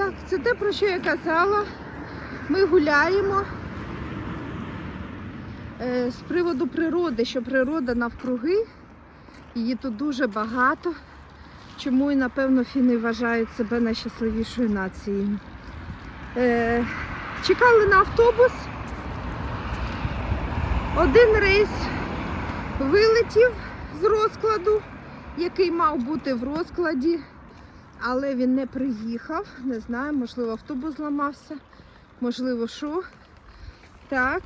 Так, це те, про що я казала. Ми гуляємо е, з приводу природи, що природа навкруги, її тут дуже багато. Чому і напевно фіни вважають себе найщасливішою нацією. Е, чекали на автобус. Один рейс вилетів з розкладу, який мав бути в розкладі, але він не приїхав. Не знаю, можливо, автобус зламався, можливо, що. Так.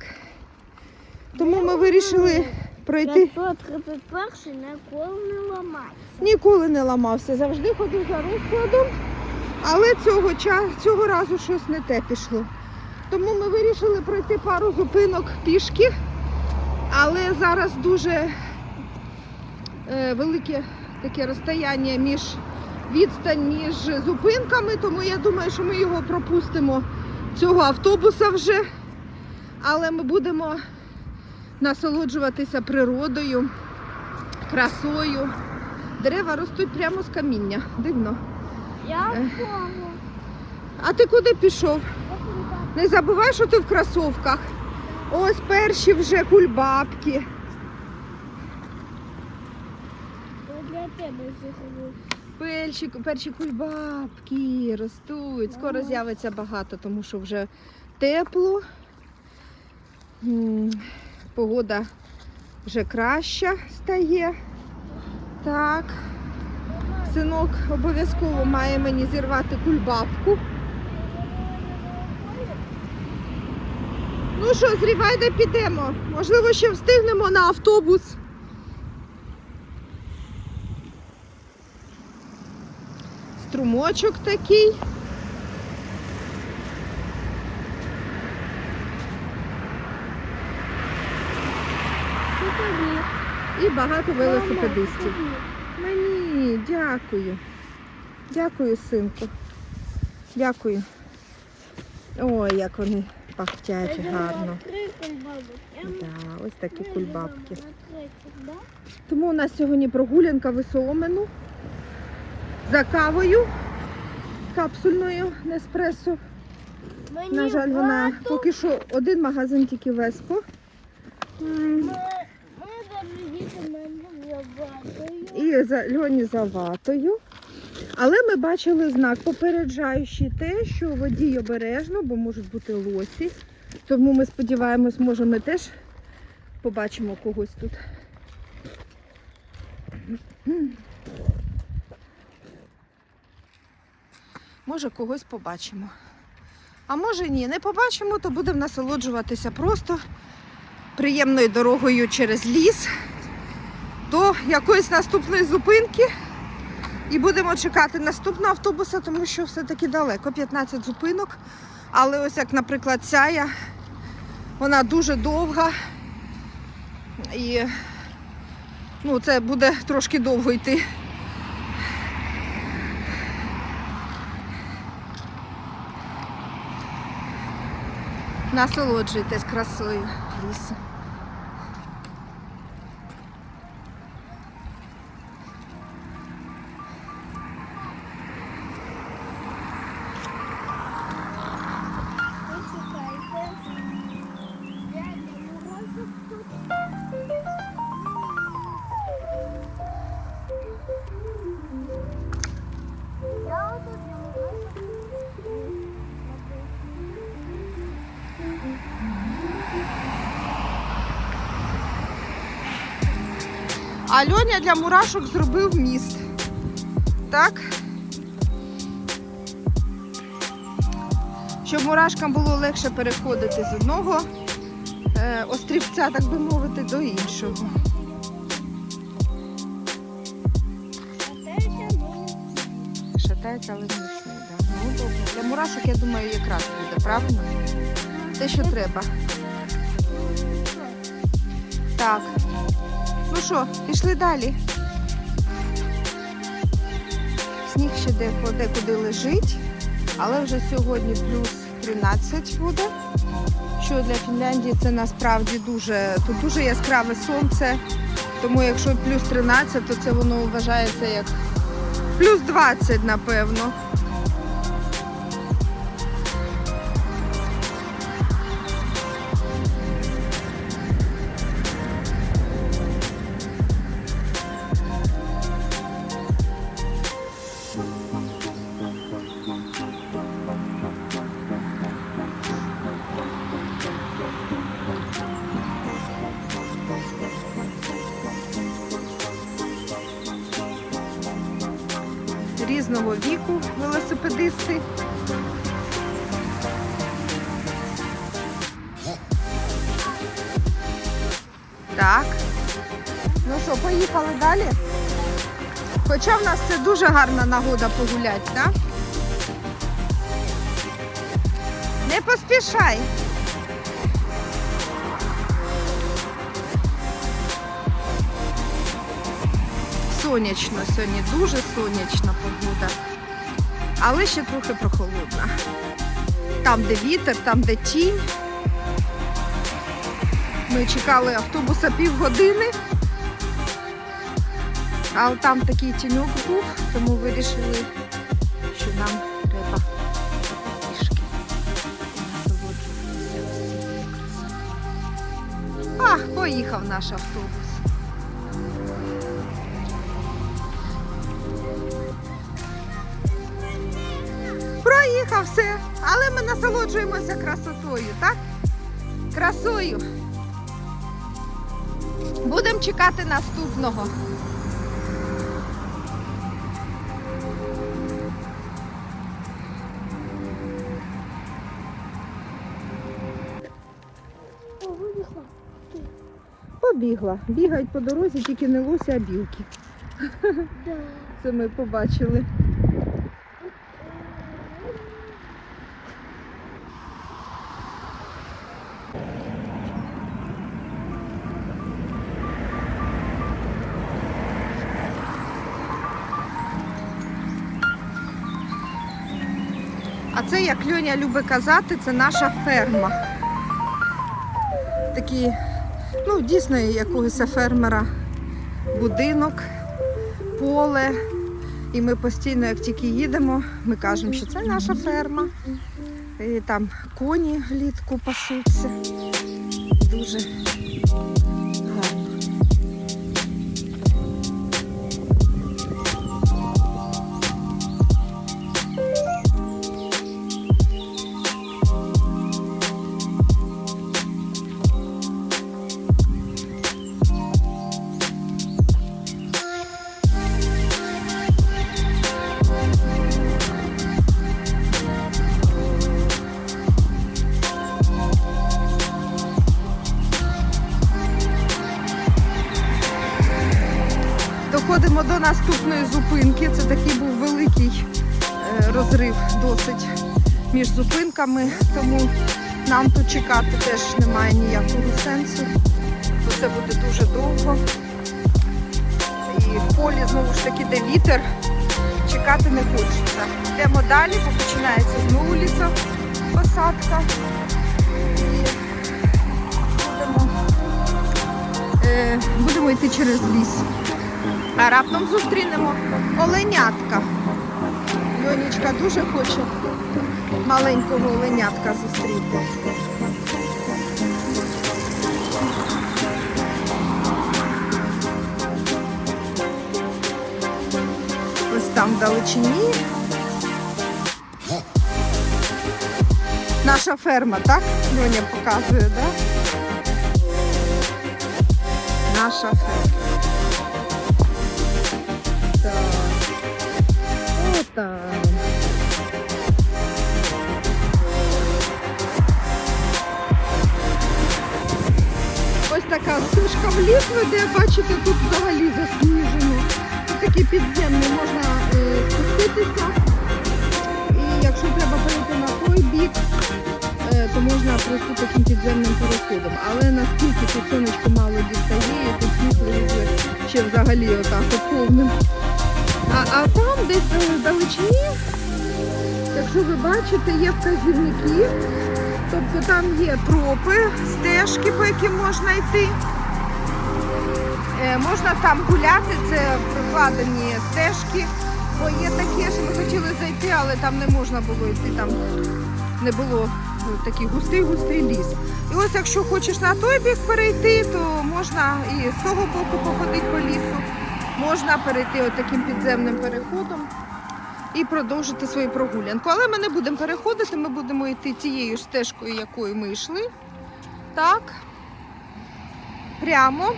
Тому ми вирішили пройти. 531 ніколи не ламається. Ніколи не ламався, завжди ходив за розкладом, але цього, цього разу щось не те пішло. Тому ми вирішили пройти пару зупинок пішки, але зараз дуже е, велике таке розстояння між відстань між зупинками, тому я думаю, що ми його пропустимо цього автобуса вже. Але ми будемо насолоджуватися природою, красою. Дерева ростуть прямо з каміння. Дивно. Я Е. впала. А ти куди пішов? Не забувай, що ти в кросовках. Ось перші вже кульбабки. Для тебе. Перші, перші кульбабки ростуть. Скоро з'явиться багато, тому що вже тепло. Погода вже краща стає. Так. Синок обов'язково має мені зірвати кульбабку. Ну що, зрівай, де підемо. Можливо, ще встигнемо на автобус. Струмочок такий. І багато велосипедистів. Мені, дякую. Дякую, синку. Дякую. Ой, як вони пахтять гарно. Да, ось такі кульбабки. Тому у нас сьогодні прогулянка в Ісомену за кавою капсульною Неспресо. Мені На жаль, вона багато- поки що один магазин тільки Веспо. Ми. І за льоні за ватою. Але ми бачили знак, попереджаючи те, що водій обережно, бо можуть бути лосі. Тому ми сподіваємось, може ми теж побачимо когось тут. Може, когось побачимо. А може ні, не побачимо, то будемо насолоджуватися просто приємною дорогою через ліс до якоїсь наступної зупинки. І будемо чекати наступного автобуса, тому що все-таки далеко, 15 зупинок. Але ось як, наприклад, ця, вона дуже довга. І ну, це буде трошки довго йти. Насолоджуйтесь красою лісу. А Льоня для мурашок зробив міст. Так? Щоб мурашкам було легше переходити з одного е, острівця, так би мовити, до іншого. Шатається, але міцний, да. Ну. Для мурашок, я думаю, якраз буде, правильно? Те, що треба. Так. Ну що, пішли далі. Сніг ще де, куди лежить, але вже сьогодні плюс 13 буде. Що для Фінляндії це насправді дуже, тут дуже яскраве сонце. Тому якщо плюс 13, то це воно вважається як плюс 20, напевно. Дуже гарна нагода погуляти, так? Не поспішай. Сонячно сьогодні, дуже сонячна погода. Але ще трохи прохолодна. Там, де вітер, там, де тінь. Ми чекали автобуса півгодини. А там такий тіньок був, тому вирішили, що нам треба пішки. А, поїхав наш автобус. Проїхав все, але ми насолоджуємося красотою, так? Красою. Будемо чекати наступного. Побігла. Бігають по дорозі, тільки не лося, а білки. Да. Це ми побачили. А це, як Льоня любить казати, це наша ферма. Такий, ну, дійсно, якогось фермера будинок, поле. І ми постійно, як тільки їдемо, ми кажемо, що це наша ферма. І там коні влітку пасуться. Дуже Доходимо до наступної зупинки. Це такий був великий е, розрив досить між зупинками, тому нам тут чекати теж немає ніякого сенсу, це буде дуже довго. І в полі знову ж таки, де вітер, чекати не хочеться. Йдемо далі, бо починається знову лісопосадка. Е, будемо йти через ліс. А раптом зустрінемо оленятка. Льонічка дуже хоче маленького оленятка зустріти. Ось там вдалечині. Наша ферма, так? Льоня показує, так? Да? Наша ферма. Отам. Ось така стежка в ліс веде, бачите, тут взагалі засніжено. Тут такий підземний, можна е, спуститися. І якщо треба перейти на той бік, е, то можна просто таким підземним переходом. Але наскільки тут сонечко мало дістає, і тут є ще взагалі отак от повним. А, а там десь е, якщо ви бачите, є вказівники. Тобто там є тропи, стежки, по яким можна йти. Е, можна там гуляти, це прикладені стежки, бо є таке, що ми хотіли зайти, але там не можна було йти, там не було е, такий густий-густий ліс. І ось якщо хочеш на той бік перейти, то можна і з того боку походити по лісу, можна перейти от таким підземним переходом і продовжити свою прогулянку. Але ми не будемо переходити, ми будемо йти тією стежкою, якою ми йшли. Так. Прямо.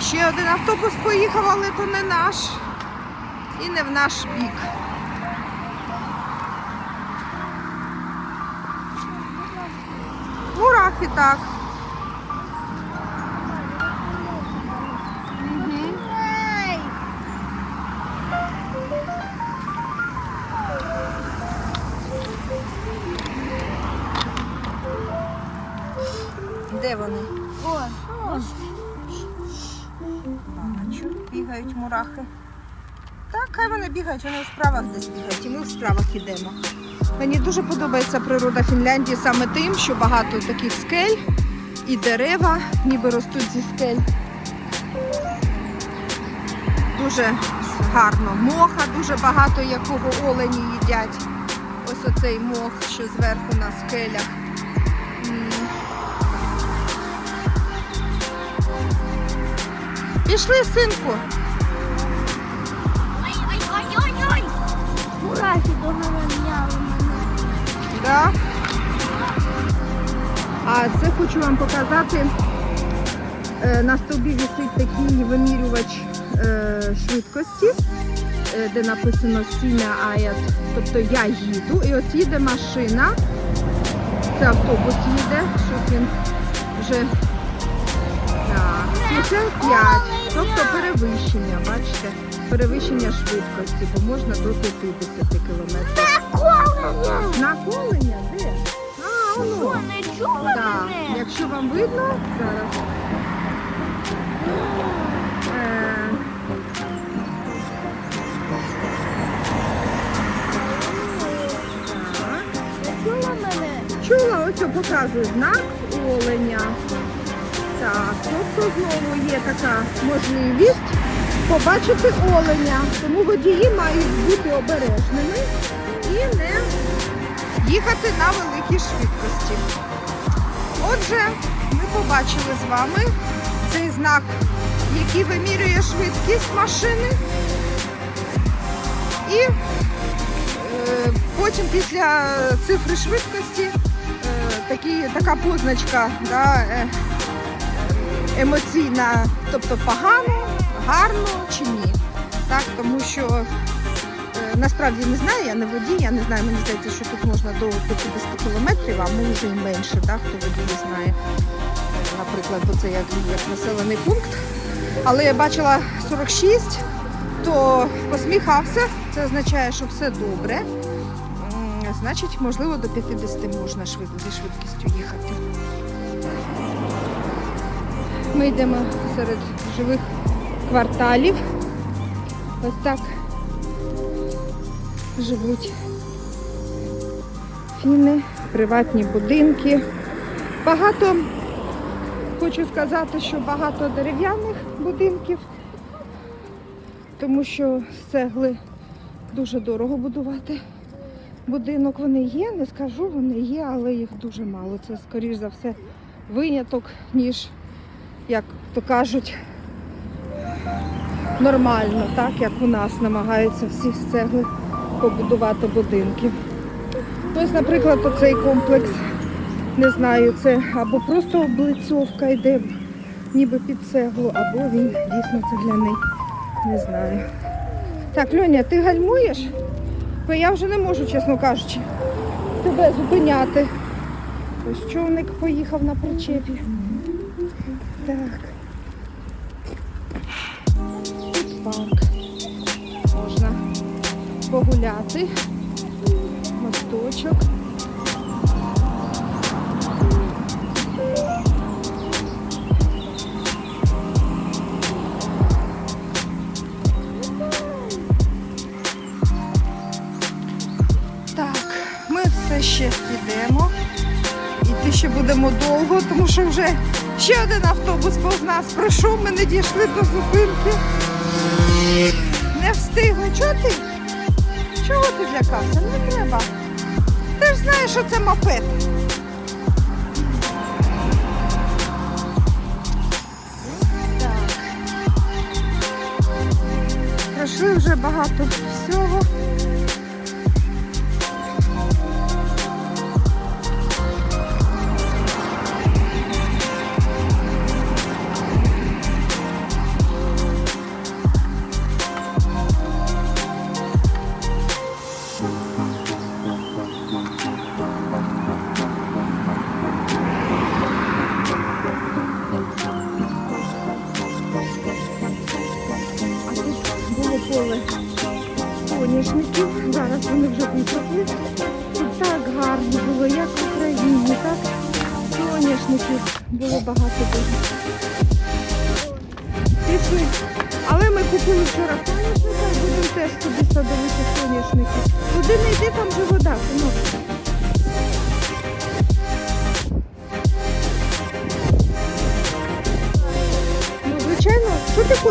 Ще один автобус поїхав, але то не наш. і не в наш бік. Мурахи так. Хай вони в справах десь бігають, і ми в справах ідемо. Мені дуже подобається природа Фінляндії саме тим, що багато таких скель і дерева ніби ростуть зі скель. Дуже гарно. Моха дуже багато якого олені їдять. Ось оцей мох, що зверху на скелях. Пішли, синку. Мурахи до мене. Да. А це хочу вам показати. Е, На стовбі висить такий вимірювач е, швидкості, е, де написано Сіня Аят. Тобто я їду. І от їде машина. Це автобус їде. Щось він вже так, 75. Тобто перевищення, бачите? Перевищення швидкості, бо можна до 50 км. Колення! Наколення? Де? А, воно. не чула Так, мене? якщо вам видно, зараз. Е, так. Чула мене? Чула, ось показує знак оленя. Так, тобто знову є така можливість побачити оленя. Тому водії мають бути обережними і не їхати на великій швидкості. Отже, ми побачили з вами цей знак, який вимірює швидкість машини. І е, потім після цифри швидкості е, такі, така позначка да, е, емоційна, тобто погано, гарно чи ні. Так, тому що е, насправді не знаю, я не водій, я не знаю, мені здається, що тут можна до 50 кілометрів, а може і менше, так, хто водій знає. Наприклад, бо це як, як населений пункт. Але я бачила 46, то посміхався. Це означає, що все добре. Значить, можливо, до 50 можна зі швидкістю їхати. Ми йдемо серед живих кварталів. Ось так живуть фіни, приватні будинки. Багато, хочу сказати, що багато дерев'яних будинків, тому що з цегли дуже дорого будувати. Будинок вони є, не скажу, вони є, але їх дуже мало. Це, скоріш за все, виняток, ніж, як то кажуть, нормально, так як у нас намагаються всі з цегли побудувати будинки. Ось, наприклад, оцей комплекс, не знаю, це або просто облицовка йде ніби під цеглу, або він дійсно цегляний. Не знаю. Так, Льоня, ти гальмуєш? Бо я вже не можу, чесно кажучи, тебе зупиняти. Ось човник поїхав на причепі. Так. Тут парк. Можна погуляти. Мосточок. Так, ми все ще йдемо. Іти ще будемо довго, тому що вже ще один автобус повз нас пройшов, ми не дійшли до зупинки. Не встигли. Чого ти? Чого ти злякався? Не треба. Ти ж знаєш, що це мопед. Так. Пройшли вже багато всього.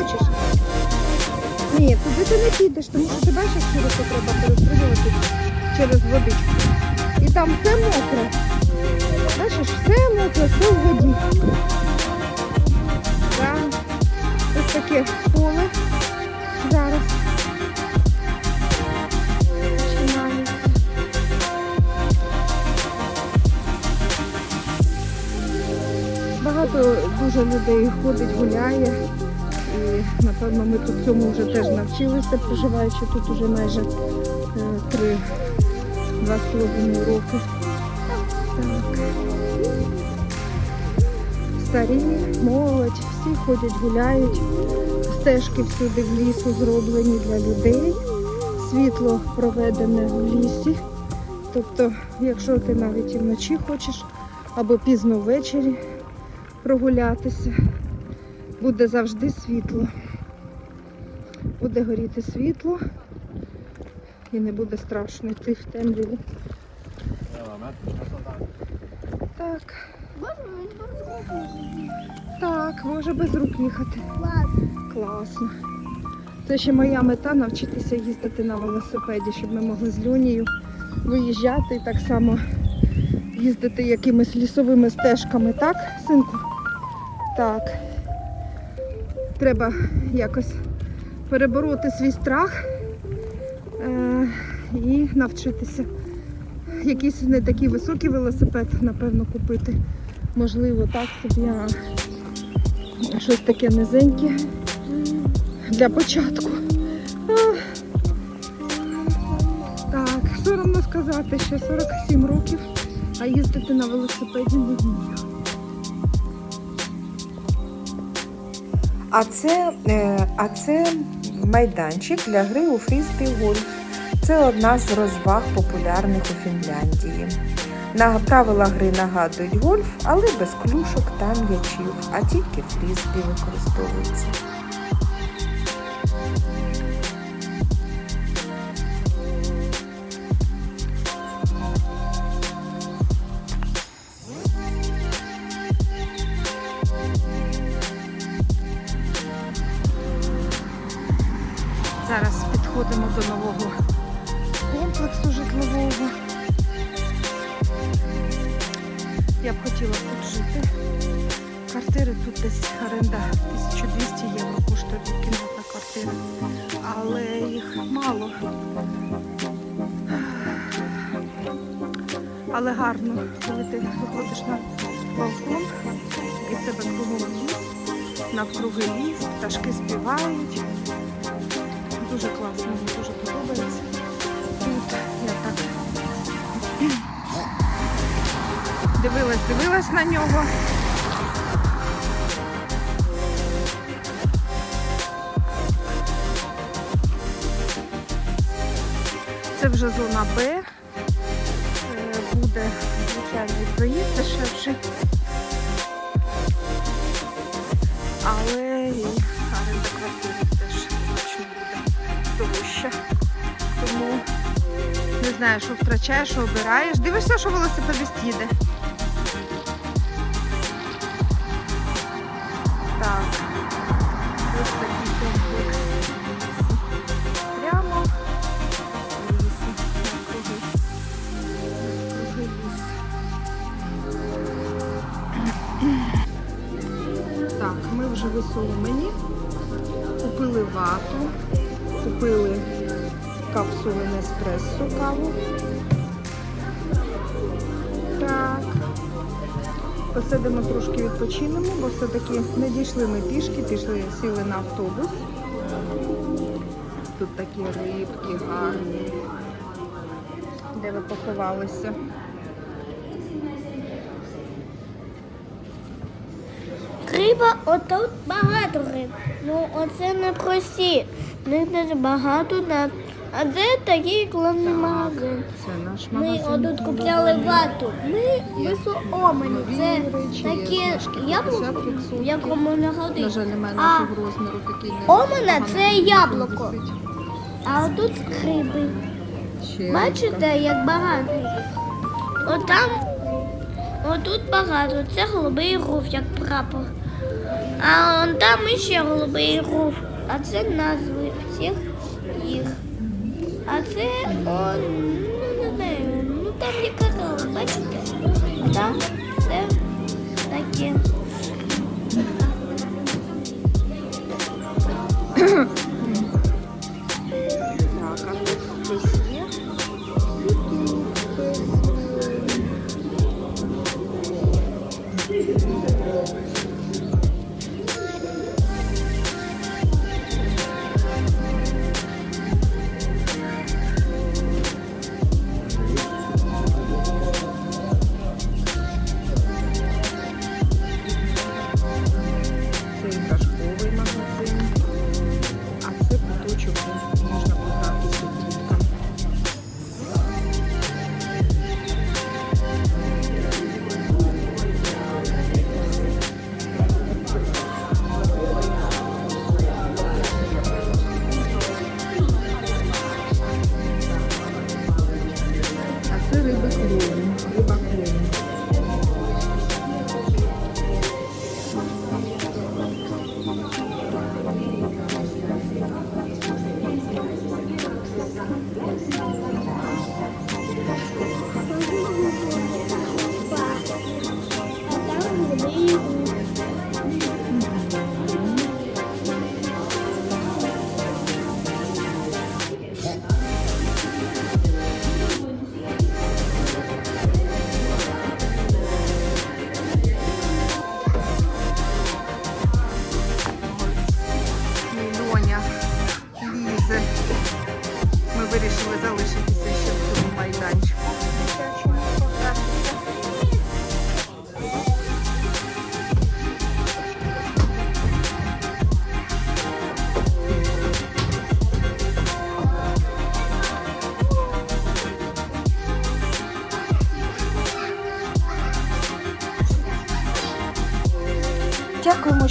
Хочеш? Ні, туди ти не підеш, тому що бачиш, що широко треба перестрибувати через водичку. І там все мокре. Бачиш, все мокре, все в воді. Так. Ось таке поле зараз. Багато дуже людей ходить, гуляє. І напевно ми тут цьому вже теж навчилися, проживаючи тут уже майже е, три, два з половиною роки. Старі, молодь, всі ходять, гуляють. Стежки всюди в лісу зроблені для людей. Світло проведене в лісі. Тобто, якщо ти навіть і вночі хочеш або пізно ввечері прогулятися, буде завжди світло. Буде горіти світло і не буде страшно йти в темряві. Так, так, може без рук їхати. Класно. Це ще моя мета навчитися їздити на велосипеді, щоб ми могли з Льонією виїжджати і так само їздити якимись лісовими стежками, так, синку? Так. Треба якось перебороти свій страх е- і навчитися. Якийсь не такий високий велосипед, напевно, купити. Можливо, так собі, а щось таке низеньке для початку. Так, соромно сказати, що 47 років, а їздити на велосипеді не вмію. А це, е, а це майданчик для гри у фрізбі гольф. Це одна з розваг популярних у Фінляндії. Правила гри нагадують гольф, але без клюшок та м'ячів, а тільки фрізбі використовується. Підходимо до нового комплексу житлового. Я б хотіла тут жити. Квартири тут десь оренда 1200 євро коштує кімнатна квартира. Але їх мало. Але гарно, коли ти виходиш на балкон і тебе кругом ліс, навкруги ліс, пташки співають. Дуже класно, мені дуже подобається. Тут я так дивилась, дивилась на нього. Це вже зона Б. Е, Буде звичайний проїзд дешевший. Але знаю, що втрачаєш, що обираєш. Дивишся, що велосипедист їде. Капсули каву. Так. Посидимо трошки відпочинемо, бо все-таки не дійшли ми пішки, пішли, сіли на автобус. Тут такі рибки гарні. Де ви поховалися? Риба, отут багато риб. Ну, оце не прості. В дуже багато на А це такий класний магазин. Це наш Ми магазин. отут купляли вату. Ми висоомені. Це таке яблуко, в якому не На жаль, немає нашого розміру такий омена це яблуко. А отут гриби. Бачите, як багато. Отам, отут багато. Це голубий руф, як прапор. А он там іще голубий руф. А це їх. А це он, ну не знаю, ну там є корова, бачите? Там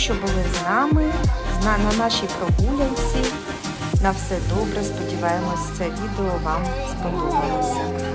що були з нами на, на нашій прогулянці. На все добре. Сподіваємось, це відео вам сподобалося.